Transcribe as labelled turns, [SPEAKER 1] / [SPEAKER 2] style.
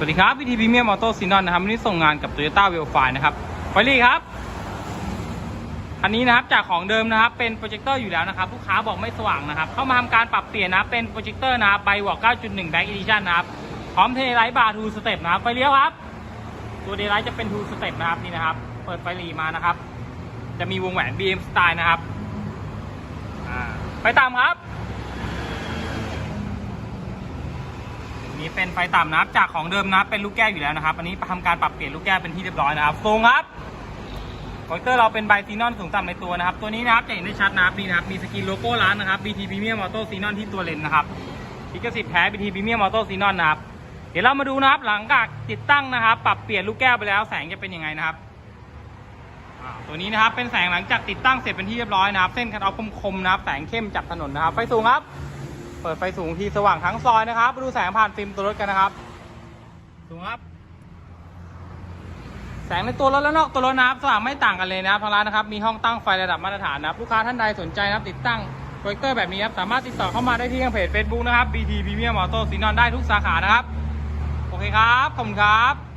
[SPEAKER 1] สวัสดีครับวิธีพรีเมียมออโต้ซีนอนนะครับวันนี้ส่งงานกับ Toyota w e l f i นะครับไฟลี่ครับ อันนี้นะครับจากของเดิมนะครับ เป็นโปรเจคเตอร์อยู่แล้วนะครับลูกค้าบอกไม่สว่างนะครับ เข้ามาทำการปรับเปลี่ยนนะเป็นโปรเจคเตอร์นะครับใบวอก9.1 Back Edition นะครับ พร้อมเทไลท์บาร์ทูสเต็ปนะครับไฟเลี้ยวครับ ตัวเดไลท์จะเป็นทูสเต็ปนะครับนี่นะครับ เปิดไฟลีมานะครับ จะมีวงแหวน BM Style นะครับไฟต่ำครับ นี่เป็นไฟต่ำนะครับ จากของเดิมนะเป็นลูกแก้วอยู่แล้วนะครับ อันนี้ทำการปรับเปลี่ยนลูกแก้วเป็นที่เรียบร้อยนะครับสูงครับโปสเตอร์เราเป็นไบซีนอนสูงต่ำในตัวนะครับ ตัวนี้นะครับจะเห็นได้ชัดนะครับนี่นะครับ มีสกรีนโลโก้ร้านนะครับ BT Premium Auto Xenon ที่ตัวเลนนะครับลิขสิทธิ์แท้ BT Premium Auto Xenon นะครับ เดี๋ยวเรามาดูนะครับ หลังจากติดตั้งนะครับ ปรับเปลี่ยนลูกแก้วไปแล้วแสงจะเป็นยังไงนะครับตัวนี้นะครับเป็นแสงหลังจากติดตั้งเสร็จเป็นที่เรียบร้อยนะครับ เส้นคันเอาคมๆนะครับ แสงเข้มจากถนนนะครับ ไฟสูงครับ เปิดไฟสูงทีสว่างทั้งซอยนะครับมาดูแสงผ่านฟิล์มตัวรถกันนะครับสูงครับ แสงในตัวรถและนอกตัวรถนะครับสว่างไม่ต่างกันเลยนะครับทางร้านนะครับ มีห้องตั้งไฟระดับมาตรฐานนะครับลูกค้าท่านใดสนใจนะครับติดตั้งโปรเจคเตอร์แบบนี้ครับสามารถติดต่อเข้ามาได้ที่ทางเพจ Facebook นะครับ BT Premium Auto Xenon ได้ทุกสาขานะครับ โอเคครับ ขอบคุณครับ